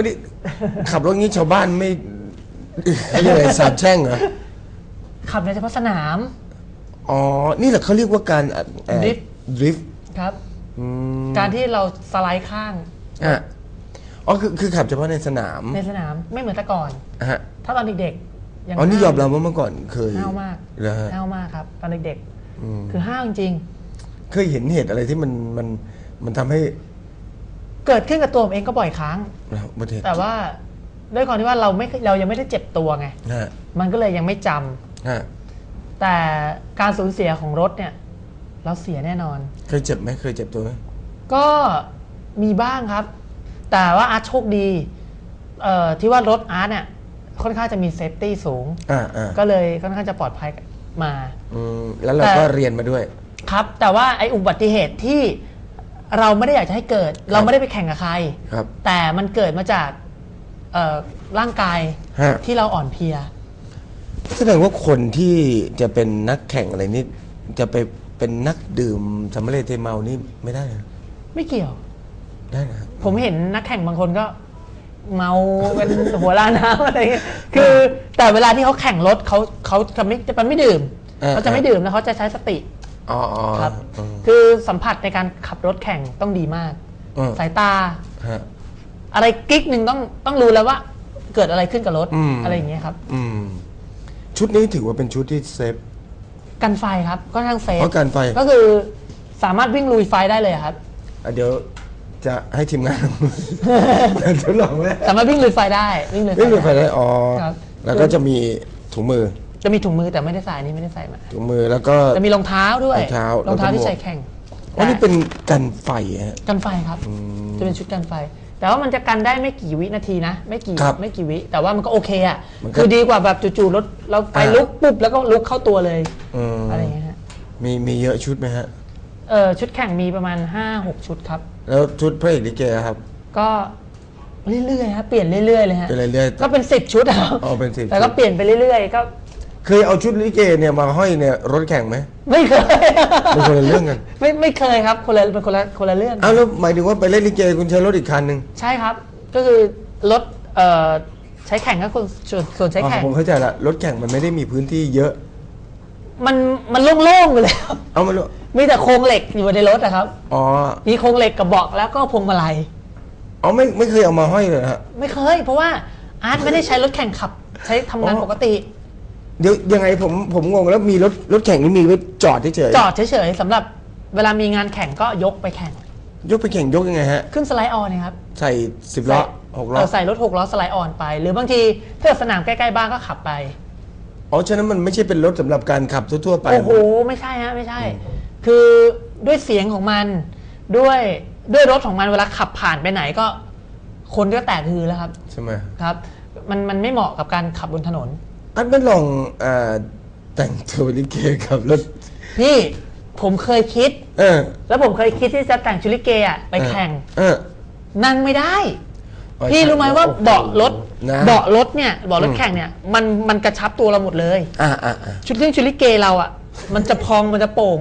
วันนี้ขับรถงี้ชาวบ้านไม่อะไรยังไงสาบแช่งเหรอ ขับในเฉพาะสนาม อ๋อ นี่แหละเขาเรียกว่าการเอ่อ Drift ดริฟต์ครับ อืมการที่เราสไลด์ข้างอะอ๋อคือคือขับเฉพาะในสนามในสนามไม่เหมือนแต่ก่อนฮะถ้าตอนเด็กๆยังอ๋อนี่ยอมห้ารับว่าเมื่อก่อนเคยห้าวมากเหรอฮะห้าวมากครับ ตอนเด็กอืมๆคือห้าวจริง เคยเห็นเหตุอะไรที่มันมันมันทำให้ๆ เกิดขึ้นกับตัวผมเองก็บ่อยครั้งประเทศแต่ว่าด้วยความที่ว่าเราไม่เรายังไม่ได้เจ็บตัวไง ฮะมันก็เลยยังไม่จำฮะแต่การสูญเสียของรถเนี่ย เราเสียแน่นอน เคยเจ็บไหมเคยเจ็บตัวไหมก็มีบ้างครับ แต่ว่าอาร์ตโชคดีเอ่อที่ว่ารถอาร์ตเนี่ยค่อนข้างจะมีเซฟตี้สูง อ่าอ่าก็เลยค่อนข้างจะปลอดภัยมา อืมแล้วเราแต่ก็เรียนมาด้วย ครับ แต่ว่าไอ้อุบัติเหตุที่ เราไม่ได้อยากจะให้เกิด เราไม่ได้ไปแข่งกับใคร ครับ แต่มันเกิดมาจากเอ่อร่างกายฮะ ที่เราอ่อนเพลีย แสดงว่าคนที่จะเป็นนักแข่งอะไรนี่จะไปเป็นนักดื่มสำเร็จเทเมานี่ไม่ได้นะไม่เกี่ยว ได้นะ ผมเห็นนักแข่งบางคนก็ เมาเป็น หัวลาน้ำอะไรเงี้ยคือแต่เวลาที่เขาแข่งรถเขาเขาจะไม่จะไม่ดื่มเออเขาจะไม่ดื่มแล้วเขาจะใช้สติ อ๋ออ๋อครับ อืม คือสัมผัสในการขับรถแข่งต้องดีมากเออสายตา ฮะ อะไรกิ๊กหนึ่งต้องต้องรู้แล้วว่า เกิดอะไรขึ้นกับรถอืม อะไรอย่างเงี้ยครับ อืม ชุดนี้ถือว่าเป็นชุดที่เซฟ กันไฟครับก็ทั้างเซฟเพราะกันไฟ ก็คือสามารถวิ่งลุยไฟได้เลยครับ อะเดี๋ยวจะให้ทีมงาน ทดลองไหมสามารถวิ่งลุยไฟได้วิ่งลุยไฟไม่มีไฟได้ได้อ๋อครับ แล้วก็จะมีถุงมือ จะมีถุงมือแต่ไม่ได้ใส่อันนี่ไม่ได้ใส่มาถุงมือแล้วก็ จะมีรองเท้าด้วยรองเท้ารองเท้าแล้วก็ที่หมวกใส่แข่งอ๋อนี่เป็นกันไฟฮะ กันไฟครับ จะเป็นชุดกันไฟ แต่ว่ามันจะกันได้ไม่กี่วินาทีนะ ไม่กี่ครับไม่กี่วิ แต่ว่ามันก็โอเคอะมันก็คือดีกว่าแบบจู่ๆรถเราไฟอ่า ลุกปุ๊บแล้วก็ลุกเข้าตัวเลยอืมอะไรอย่างเงี้ยฮะมีมีเยอะชุดไหมฮะ เออชุดแข่งมีประมาณ 5-6 ชุดครับ แล้วชุดพระเอกลิเกครับ ก็เรื่อยๆครับเปลี่ยนเรื่อยๆเลยฮะเป็นเรื่อยๆก็เป็น10ชุดอะครับอ๋อเป็น10แต่ก็ชุด เปลี่ยนไปเรื่อยๆ ก็ เคยเอาชุดลิเกเนี่ยมาห้อยเนี่ยรถแข่งไหมไม่เคยเป็นคนละเรื่องกันไม่ไม่เคยครับคนละเป็นคนละคนละเรื่อง อ้าวแล้วหมายถึงว่าไปเล่นลิเกคุณใช้รถอีกคันหนึ่งใช่ครับ ก็คือรถเอ่อใช้แข่งก็คนส่วนส่วนใช้อ๋อแข่งผมเข้าใจละรถแข่งมันไม่ได้มีพื้นที่เยอะ มันมันโล่งๆไปเลยครับเอามาดูมีแต่โครงเหล็กอยู่ในรถนะครับ อ๋อมีโครงเหล็กกับเบาะแล้วก็พวงมาลัยอ๋อไม่ไม่เคยเอามาห้อยเลยฮะ ไม่เคย เพราะว่าอาร์ตไม่ได้ใช้รถแข่งขับ ใช้ทำงานอ๋อ ปกติ เดี๋ยวยังไงผมผมงงแล้วมีรถรถแข่งนี่มีไว้จอดเฉยๆจอดเฉยๆสำหรับเวลามีงานแข่งก็ยกไปแข่ง ยกไปแข่งยกยังไงฮะ ขึ้นสไลด์ออนนะครับ ใส่สิบล้อหกล้อเใส่รถหกล้อสไลด์ออนไป หรือบางทีถ้าสนามใกล้ๆบ้านก็ขับไปอ๋อฉะนั้นมันไม่ใช่เป็นรถสำหรับการขับทั่วๆไปโอ้โหไม่ใช่ฮะไม่ใช่ คือด้วยเสียงของมันด้วยด้วยรถของมันเวลาขับผ่านไปไหนก็ คนก็แตกฮือแล้วครับใช่ไหมครับ มันมันไม่เหมาะกับการขับบนถนน อันไม่ลองเอ่อแต่งตัวลิเกขับรถนี่ผมเคยคิด เออแล้วผมเคยคิดที่จะแต่งชุดลิเกอะไปแข่ง เออ นั่งไม่ได้อ๋อพี่ใช่รู้ไหมว่าโอ้โหเบาะรถนะ เบาะรถเนี่ยเบาะรถแข่งเนี่ยมันมันกระชับตัวเราหมดเลย อ่าอ่าอ่า ชุดเครื่องชุดลิเกเราอะ มันจะพองมันจะโป่ง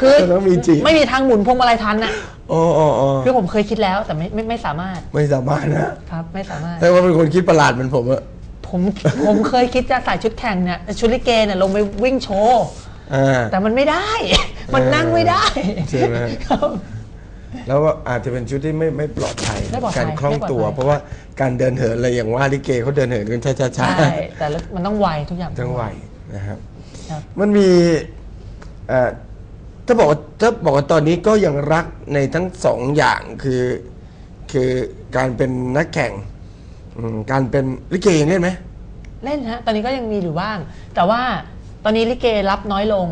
คือต้องมีจริง ไม่มีทางหมุนพวงมาลัยทันอะอ๋ออ๋ออ๋อคือผมเคยคิดแล้วแต่ไม่ไม่ไม่สามารถไม่สามารถนะครับ ไม่สามารถแต่ว่าเป็นคนคิดประหลาดเหมือนผมอะ ผมผมเคยคิดจะใส่ชุดแข่งเนี่ยชุดลิเกเนี่ยลงไปวิ่งโชว์อ่า แต่มันไม่ได้ มันนั่งไม่ได้ใช่ไหม ครับ แล้วก็อาจจะเป็นชุดที่ไม่ไม่ปลอดภัยไม่ปลอดภัยการคล่องตัว ไม่ปลอดภัย เพราะว่าการเดินเหินอะไรอย่างว่าลิเกเขาเดินเหินกันช้าช้าใช่แต่ละมันต้องไวทุกอย่างทั้งไหวนะครับ ครับ มันมีเอ่อถ้าบอกว่าถ้าบอกว่าตอนนี้ก็ยังรักในทั้งสองอย่างคือคือการเป็นนักแข่ง อืมการเป็นลิเกยังเล่นไหมเล่นฮะ ตอนนี้ก็ยังมีอยู่บ้าง แต่ว่าตอนนี้ลิเกรับน้อยลง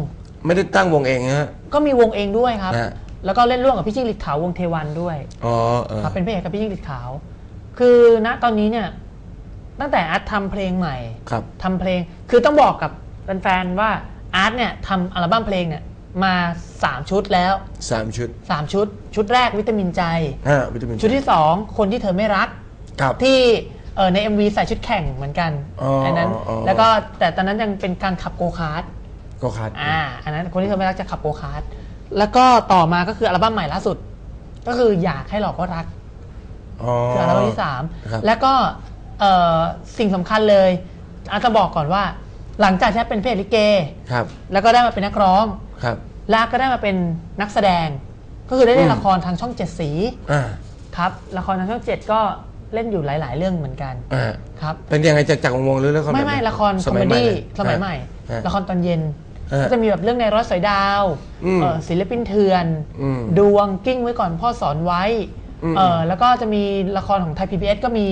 ไม่ได้ตั้งวงเองนะฮะ ก็มีวงเองด้วยครับ ฮะ แล้วก็เล่นร่วมกับพี่จิ้งหรีดขาววงเทวันด้วยอ๋อเออครับเป็นพระเอกกับพี่จิ้งหรีดขาว คือณตอนนี้เนี่ยตั้งแต่อาร์ตทำเพลงใหม่ ครับ ทำเพลง คือต้องบอกกับแฟนๆว่าอาร์ตเนี่ยทำอัลบั้มเพลงเนี่ยมา 3 ชุดแล้ว สามชุด3 ชุด ชุดแรกวิตามินใจ ห้าวิตามินชุดที่ 2 คนที่เธอไม่รัก ครับ ที่ เอ่อใน MV ใส่ชุดแข่งเหมือนกันอ๋ออันั้นอ๋อ แล้วก็แต่ตอนนั้นยังเป็นการขับโกคาร์ทก็คัดอ่าอันนั้นคนที่เธอไม่รักจะขับโกคาร์ทแล้วก็ต่อมาก็คืออัลบั้มใหม่ล่าสุด ก็คืออยากให้หลอกว่ารัก อ๋อ คืออัลบั้มที่สามครับ แล้วก็เอ่อสิ่งสำคัญเลยอาจจะบอกก่อนว่า หลังจากที่เป็นเพลลิเก ครับ แล้วก็ได้มาเป็นนักร้อง ครับ แล้วก็ได้มาเป็นนักแสดง ก็คือได้เล่อืนมละครทางช่องเจ็ดสีอ่า ครับ ละครทางช่องเจ็ดก็ เล่นอยู่หลาย ๆ เรื่องเหมือนกันอ่าครับเป็นยังไงจากจากวงๆหรือละครไม่แบบไม่หนละครคสอมมัเมยใหม่ดี้เลยสมัยใหม่ฮะละครตอนเย็นฮะก็จะมีแบบเรื่องในร้อยสอยดาวอืมเอ่อศิลปินเถื่อนอืมดวงกิ้งไว้ก่อนพ่อสอนไว้อืมเอ่อแล้วก็จะมีละครของไทยพีบีก็มี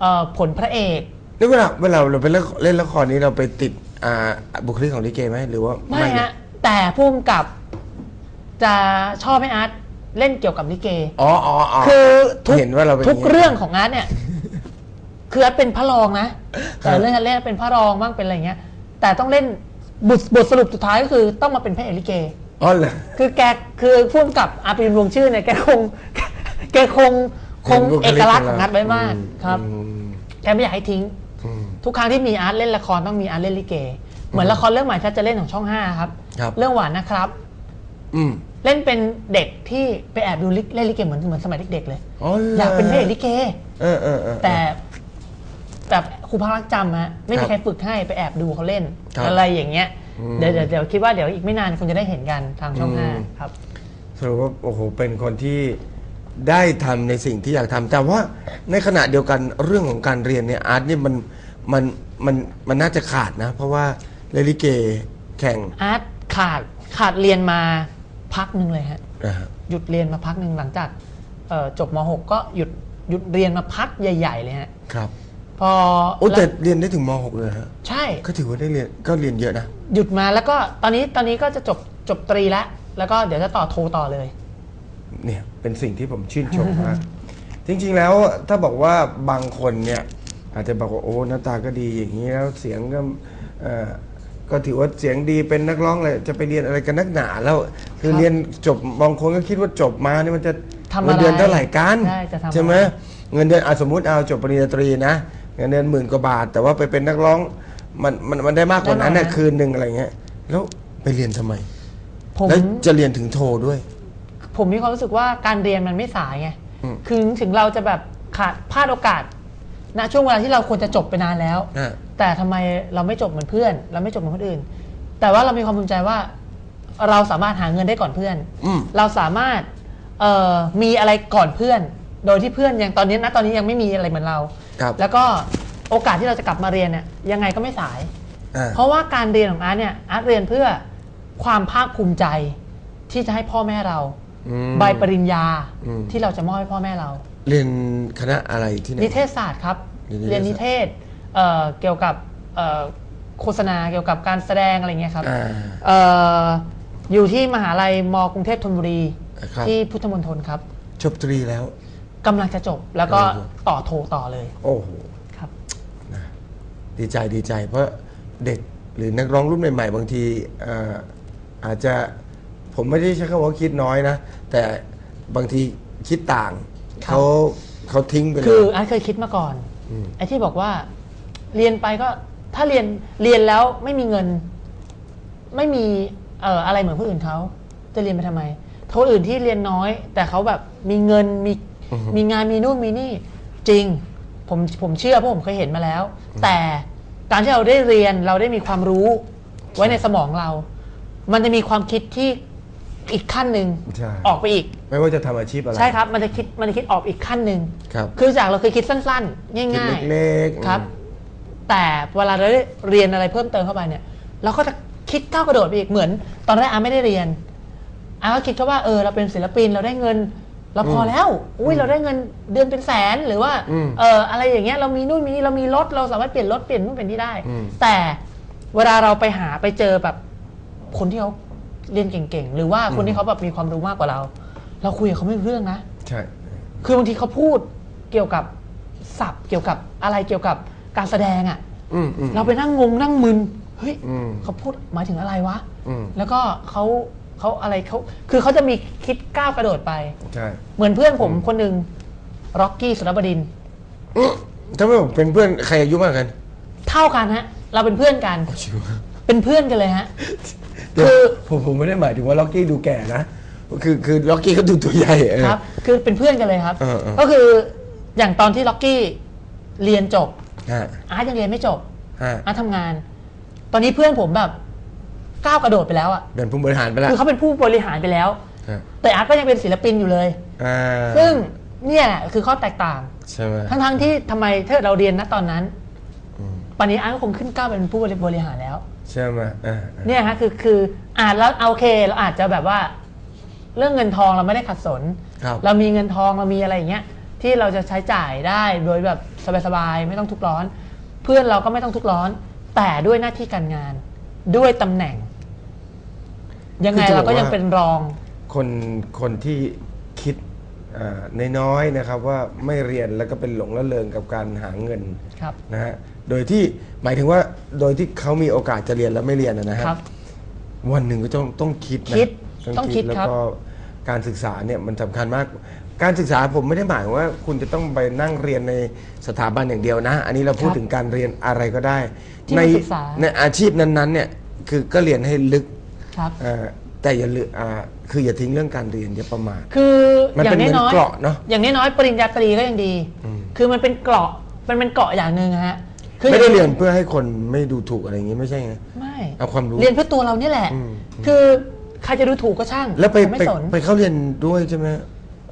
เอ่อผลพระเอกนี่เวลาเวลาเราไปเล่นเล่นละครนี้เราไปติดอ่าบุคลิกของลิเกไหมหรือว่าไม่นะฮะแต่ผู้กำกับจะชอบให้อาร์ต เล่นเกี่ยวกับลิเก อ๋ออ๋ออ๋อ คือทุกเห็นว่าเราเป็นทุกอย่างนี้ เรื่องของอาร์ตเนี่ย คืออาร์ตเป็นพระรองนะ แต่เรื่องอาร์ตเล่นเป็นพระรองบ้างเป็นอะไรเงี้ย แต่ต้องเล่นบทบทสรุปสุดท้ายก็คือต้องมาเป็นพระเอกลิเก อ๋อเหรอ คือแกคือพ่วงกับอาร์ตเป็นวงชื่อเนี่ยแกคง แกคงคงห็นบุเอกลักษณ์ของอาร์ตไว้มากอืครับ อืมแกไม่อยากให้ทิ้ง อืม ทุกครั้งที่มีอาร์ตเล่นละครต้องมีอาร์ตเล่นลิเก เหมือนละครเรื่องใหม่ที่จะเล่นของช่องห้าครับ ครับ เรื่องหวานนะครับ อืม เล่นเป็นเด็กที่ไปแอบดูลิเล่นลิเกเหมือนเหมือนสมัยเด็กๆเลยอ๋อหรอยากเป็นพระเอกลิเก เออเออเออ แต่แบบครูพักรักจำฮะไม่ครัมีบใครฝึกให้ไปแอบดูเขาเล่น ครับอะไรอย่างเงี้ยอืม เดี๋ยวเดี๋ยวเดี๋ยวคิดว่าเดี๋ยวอีกไม่นานคงจะได้เห็นกันทางช่องอืมห้าครับ สรุปว่าโอ้โหเป็นคนที่ได้ทำในสิ่งที่อยากทำแต่ว่าในขณะเดียวกันเรื่องของการเรียนเนี่ยอาร์ตเนี่ยมันมันมันมันน่าจะขาดนะ เพราะว่าเลนลิเกแข่ง อาร์ตขาดขาดเรียนมา พักหนึ่งเลยฮะนะฮะหยุดเรียนมาพักหนึ่งหลังจากเอ่อจบม .6 ก็หยุดหยุดเรียนมาพักใหญ่ ๆ เลยฮะครับพอโอ้แต่แล้วเรียนได้ถึงม .6 เลยฮะใช่ก็ถือว่าได้เรียนก็เรียนเยอะนะหยุดมาแล้วก็ตอนนี้ตอนนี้ก็จะจบจบตรีแล้ว แล้วก็เดี๋ยวจะต่อโทต่อเลย เนี่ยเป็นสิ่งที่ผมชื่นชมมากจริง ๆ แล้วถ้าบอกว่าบางคนเนี่ย อาจจะบอกว่าโอ้หน้าตาก็ดีอย่างนี้แล้วเสียงก็เอ่อ ก็ถือว่าเสียงดีเป็นนักร้องเลยจะไปเรียนอะไรกันนักหนาแล้ว คือครับเรียนจบบางคนก็คิดว่าจบมาเนี่ยมันจะทำอะไรเงินเดือนเท่าไหร่กันใช่จะทำอะไรใช่ไหมเงินเดือนอะสมมุติเอาจบปริญญาตรีนะเงินเดือนหมื่นกว่าบาท แต่ว่าไปเป็นนักร้องมันมันมันได้มากกว่านั้นได้น่ะมากนะคืนหนึ่งอะไรเงี้ยแล้วไปเรียนทำไม ผม แล้วจะเรียนถึงโทด้วย ผมมีความรู้สึกว่าการเรียนมันไม่สายไง อืมคือถึงเราจะแบบขาดพลาดโอกาสณช่วงเวลาที่เราควรจะจบไปนานแล้ว อะ แต่ทำไมเราไม่จบเหมือนเพื่อน เราไม่จบเหมือนคนอื่น แต่ว่าเรามีความภูมิใจว่า เราสามารถหาเงินได้ก่อนเพื่อน อืม เราสามารถเอ่อมีอะไรก่อนเพื่อน โดยที่เพื่อนยังตอนนี้นะตอนนี้ยังไม่มีอะไรเหมือนเรา ครับ แล้วก็โอกาสที่เราจะกลับมาเรียนเนี่ยยังไงก็ไม่สาย อ่า เพราะว่าการเรียนของอาร์ตเนี่ยอาร์ตเรียนเพื่อความภาคภูมิใจที่จะให้พ่อแม่เรา อืมใบปริญญาอืม ที่เราจะมอบให้พ่อแม่เรา เรียนคณะอะไรที่ไหน นิเทศศาสตร์ครับ เรีเรียยนนนินิเทเทศ ศ เอ่อเกี่ยวกับเอ่อโฆษณาเกี่ยวกับการแสดงอะไรเงี้ยครับอ่า เอ่ออยู่ที่มหาลัยมกรุงเทพธนบุรีครับ ที่พุทธมณฑลครับจบตรีแล้ว กำลังจะจบแล้วก็โอ้โหต่อโทต่อเลยโอ้โห ครับ ดีใจดีใจ เพราะเด็กหรือนักร้องรุ่นใหม่ ๆ บางทีเอ่ออาจจะผมไม่ได้ใช้คำว่าคิดน้อยนะ แต่บางทีคิดต่าง ครับ เขาเขาทิ้งไปเลคือยอาร์ตเคยคิดมาก่อนอืมไอ้ที่บอกว่า เรียนไปก็ถ้าเรียนเรียนแล้วไม่มีเงิน ไม่มีเอ่ออะไรเหมือนคนอื่นเขาจะเรียนไปทำไมคนอื่นที่เรียนน้อย แต่เขาแบบมีเงินมีมีงานมีนู่นมีนี่จริง ผมผมเชื่อเพราะผมเคยเห็นมาแล้ว แต่การที่เราได้เรียนเราได้มีความรู้ไว้ในสมองเรา มันจะมีความคิดที่อีกขั้นหนึ่งใช่ ออกไปอีก ไม่ว่าจะทำอาชีพอะไร ใช่ครับ มันจะคิดมันจะคิดออกอีกขั้นหนึ่งครับ คือจากเราเคยคิดสั้นๆคิดง่ายเล็กๆครับ แต่เวลาเราได้เรียนอะไรเพิ่มเติมเข้าไปเนี่ย เราก็จะคิดก้าวกระโดดไปอีกเหมือน ตอนแรกอาไม่ได้เรียนอาก็คิดแค่ว่าเออเราเป็นศิลปินเราได้เงิน เราพอแล้ว อุ้ยเราได้เงินเดือนเป็นแสนหรือว่าอืมเอออะไรอย่างเงี้ยเรามีนู่นมีนี่เรามีรถเราสามารถเปลี่ยนรถเปลี่ยนนู่นเปลี่ยนนี่ได้อืมแต่เวลาเราไปหาไปเจอแบบคนที่เขาเรียนเก่งๆหรือว่าคนที่เขาแบบมีความรู้มากกว่าเรา เราคุยกับเขาไม่รู้เรื่องนะ ใช่ คือบางทีเขาพูดเกี่ยวกับศัพท์เกี่ยวกับอะไรเกี่ยวกับ การแสดงอะ่ะอืมอืม เราไปนั่งงงนั่งมึนเฮ้ยอืมเขาพูดหมายถึงอะไรวะอืม แล้วก็เขาเขาอะไรเขาคือเขาจะมีคิดก้าวกระโดดไป ใช่เหมือนเพื่อนผมคนหนึ่งร็อกกี้สุรบดินทร์อื้อถ้าไม่บอกเป็นเพื่อนใครอายุมากกันเท่ากันฮะ เราเป็นเพื่อนกัน ชิวเป็นเพื่อนกันเลยฮะเดี๋ยวคือ ผมผมไม่ได้หมายถึงว่าล็อกกี้ดูแก่นะ คือคือล็อกกี้เขาดูตัวใหญ่เออ ครับ คือเป็นเพื่อนกันเลยครับ เออเออก็คืออย่างตอนที่ล็อกกี้เรียนจบฮะ อาร์ตยังเรียนไม่จบฮะอาร์ตทำงาน ตอนนี้เพื่อนผมแบบก้าวกระโดดไปแล้วอะเป็นผู้บริหารไปแล้วคือเขาเป็นผู้บริหารไปแล้วฮะแต่อาร์ตก็ยังเป็นศิลปินอยู่เลยอ่าซึ่งเนี่ยแหละคือข้อแตกต่างใช่ไหมทั้งๆที่ทำไมถ้าเราเรียนณตอนนั้นปันนี้อาร์ตก็คงขึ้นก้าวเป็นผู้บริหารแล้วใช่ไหมอ่าอ่าเนี่ยฮะคือคืออ่านแล้วเอาโอเคเราอาจจะแบบว่า เรื่องเงินทองเราไม่ได้ขัดสนครับเรามีเงินทองเรามีอะไรอย่างเงี้ย ที่เราจะใช้จ่ายได้โดยแบบสบายๆไม่ต้องทุกข์ร้อน เพื่อนเราก็ไม่ต้องทุกข์ร้อน แต่ด้วยหน้าที่การงานด้วยตำแหน่ง ยังไงเราก็ยังเป็นรองคนคนที่คิดอ่าน้อยๆนะครับว่าไม่เรียนแล้วก็เป็นหลงละเลงกับการหาเงินครับนะฮะโดยที่หมายถึงว่าโดยที่เขามีโอกาสจะเรียนแล้วไม่เรียนนะนะฮะครับวันหนึ่งก็ต้องต้องคิดนะคิดต้องคิดแล้วครับก็การศึกษาเนี่ยมันสำคัญมาก การศึกษาผมไม่ได้หมายว่าคุณจะต้องไปนั่งเรียนในสถาบันอย่างเดียวนะ อันนี้เราพูดครับถึงการเรียนอะไรก็ได้ ที่ในมันศึกษา ในอาชีพนั้นๆเนี่ยคือก็เรียนให้ลึกครับ เอ่อแต่อย่าลืมอ่าคืออย่าทิ้งเรื่องการเรียนอย่าประมาท คือมันอย่าเป็นงเหมือนน้อยๆเกราะเนอะอย่างน้อยๆปริญญาตรีก็ยังดีคือมันเป็นเกราะมันเป็นเกราะอย่างหนึ่งอะฮะคือไม่ได้เรียนเพื่อให้คนไม่ดูถูกอะไรอย่างงี้ไม่ใช่ไง ไม่เอาความรู้เรียนเพื่อตัวเราเนี่ยแหละ อืม คือใครจะดูถูกก็ช่างแล้วไปผมไม่ไปสน ไปเข้าเรียนด้วยใช่ไหม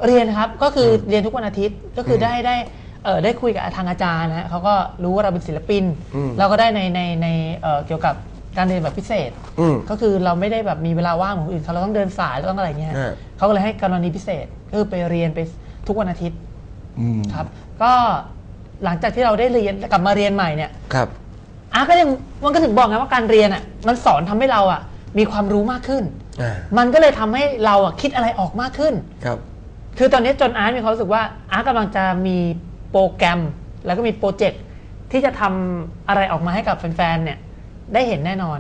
เรียนครับก็คือเรียนทุกวันอาทิตย์ก็คือได้ได้เออได้คุยกับทางอาจารย์นะฮะเขาก็รู้ว่าเราเป็นศิลปิน อืมเราก็ได้ในในในเอ่อเกี่ยวกับการเรียนแบบพิเศษ อืมก็คือเราไม่ได้แบบมีเวลาว่างเหมือนคนอื่นเขาเราต้องเดินสายเราต้องอะไรเงี้ยฮะเขาก็เลยให้กรณีพิเศษก็คือไปเรียนไปทุกวันอาทิตย์อืมครับ ก็หลังจากที่เราได้เรียนกลับมาเรียนใหม่เนี่ย ครับอาก็ยังมันก็ถึงบอกไงว่าการเรียนอะมันสอนทำให้เราอะมีความรู้มากขึ้น อ่ามันก็เลยทำให้เราอะคิดอะไรออกมากขึ้น ครับ คือตอนนี้จนอาร์ตมีความรู้สึกว่าอาร์ตกำลังจะมีโปรแกรม แล้วก็มีโปรเจกต์ที่จะทำอะไรออกมาให้กับแฟนๆเนี่ยได้เห็นแน่นอน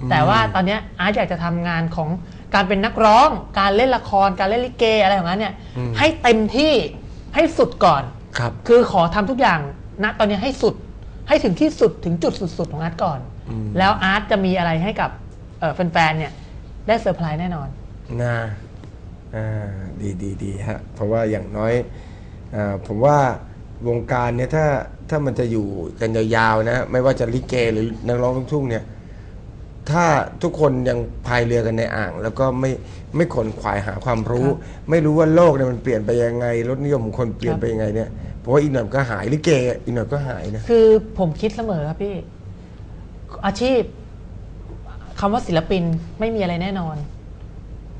อืมแต่ว่าตอนเนี้ยอาร์ตอยากจะทำงานของการเป็นนักร้อง การเล่นละครการเล่นลิเกอะไรของนั้นเนี่ยให้เต็มที่ให้สุดก่อน ครับ คือขอทำทุกอย่างณตอนนี้ให้สุดให้ถึงที่สุดถึงจุดสุดๆของอาร์ตก่อน อืม แล้วอาร์ตจะมีอะไรให้กับเอ่อแฟนๆเนี่ยได้เซอร์ไพรส์แน่นอน นะ อ่าดีดีดีฮะเพราะว่าอย่างน้อยอาผมว่าวงการเนี่ยถ้าถ้ามันจะอยู่กันยาวๆนะ ไม่ว่าจะลิเกหรือนักร้องลูกทุ่งเนี่ยถ้าทุกคนยังพายเรือกันในอ่าง แล้วก็ไม่ไม่ขนขวายหาความรู้ครับไม่รู้ว่าโลกเนี่ยมันเปลี่ยนไปยังไงรสนิยมของคนเปลี่ยนครับไปยังไงเนี่ยเพราะว่าอีกหน่อยมันก็หายลิเกอีกหน่อยก็หายนะคือผมคิดเสมอครับพี่ อาชีพคำว่าศิลปินไม่มีอะไรแน่นอน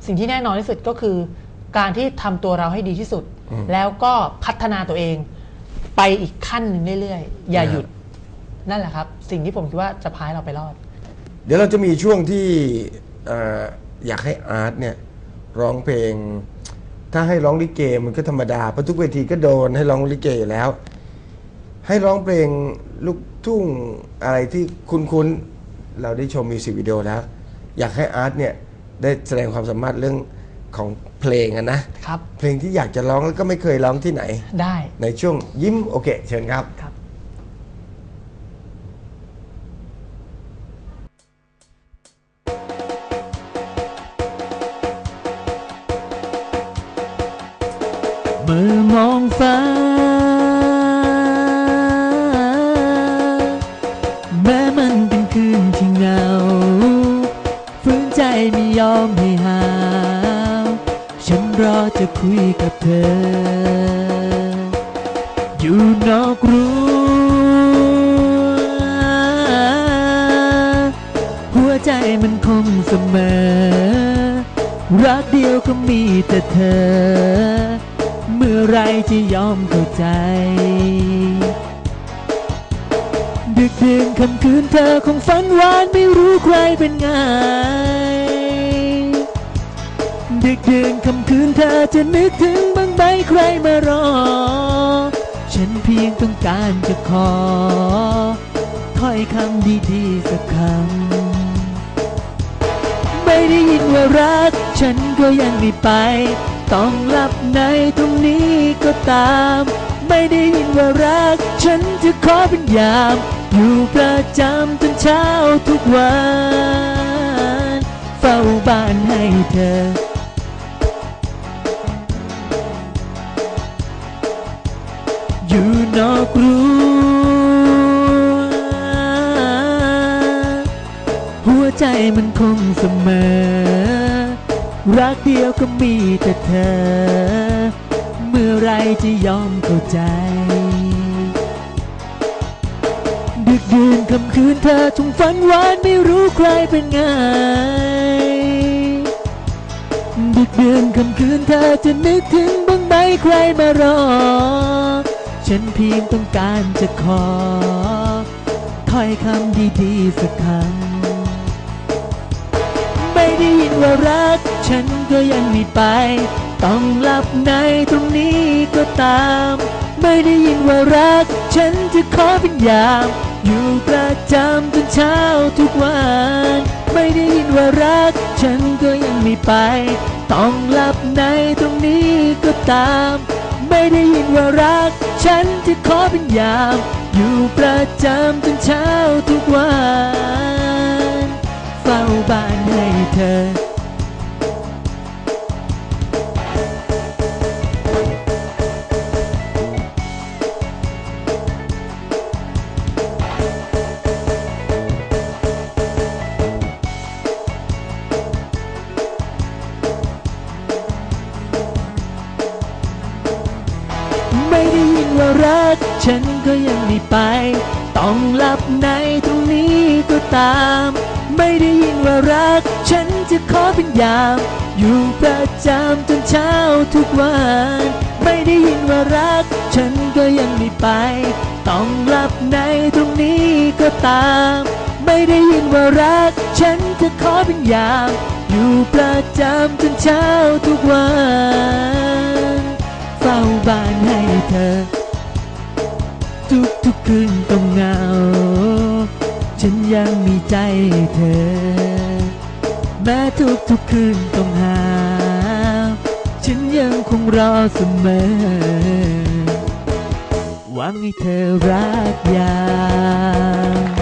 สิ่งที่แน่นอนที่สุดก็คือ การที่ทำตัวเราให้ดีที่สุด อืม แล้วก็พัฒนาตัวเอง ไปอีกขั้นหนึ่งเรื่อยๆ อย่าหยุดนั่นแหละครับ สิ่งที่ผมคิดว่าจะพาให้เราไปรอด เดี๋ยวเราจะมีช่วงที่เอ่ออยากให้อาร์ตเนี่ยร้องเพลง ถ้าให้ร้องลิเกมันก็ธรรมดาเพราะทุกเวทีก็โดนให้ร้องลิเกอยู่แล้ว ให้ร้องเพลงลูกทุ่งอะไรที่คุ้นๆเราได้ชมมิวสิกวิดีโอแล้ว อยากให้อาร์ตเนี่ย ได้แสดงความสามารถเรื่องของเพลงอะนะครับ เพลงที่อยากจะร้องแล้วก็ไม่เคยร้องที่ไหน ได้ ในช่วงยิ้มโอเคเชิญครับ ครับ ดึกดื่นคำคืนเธอจะนึกถึงบ้างไหมใครมารอ ฉันเพียงต้องการจะขอถ้อยคำดีๆสักคำ ไม่ได้ยินว่ารัก ฉันก็ยังไม่ไป ต้องหลับในตรงนี้ก็ตาม ไม่ได้ยินว่ารัก ฉันจะขอเป็นยาม อยู่ประจำจนเช้าทุกวัน เฝ้าบ้านให้เธอ นอกรั้วหัวใจมันคงเสมอ รักเดียวก็มีแต่เธอ เมื่อไรจะยอมเข้าใจ ดึกดื่นคำคืนเธอจงฝันหวานไม่รู้ใครเป็นไงดึกดื่นคำคืนเธอจะนึกถึงบ้างไหมใครมารอ ฉันเพียงต้องการจะขอถ้อยคำดีๆสักคำไม่ได้ยินว่ารัก ฉันก็ยังไม่ไป ต้องหลับในตรงนี้ก็ตาม ไม่ได้ยินว่ารัก ฉันจะขอเป็นยาม อยู่ประจำจนเช้าทุกวัน ไม่ได้ยินว่ารัก ฉันก็ยังไม่ไป ต้องหลับในตรงนี้ก็ตาม ไม่ได้ยินว่ารัก ฉันจะขอเป็นยาม อยู่ประจำจนเช้าทุกวัน เฝ้าบ้านให้เธอ ไม่ได้ยินว่ารัก ฉันก็ยังไม่ไป ต้องหลับในตรงนี้ก็ตาม ไม่ได้ยินว่ารัก ฉันจะขอเป็นยาม อยู่ประจำจนเช้าทุกวัน ไม่ได้ยินว่ารัก ฉันก็ยังไม่ไป ต้องหลับในตรงนี้ก็ตาม ไม่ได้ยินว่ารัก ฉันจะขอเป็นยาม อยู่ประจำจนเช้าทุกวัน เฝ้าบ้านให้เธอ ทุกทุกคืนต้องเหงา ฉันยังมีใจเธอ แม้ทุกทุกคืนต้องหา ฉันยังคงรอเสมอ หวังให้เธอรักยาม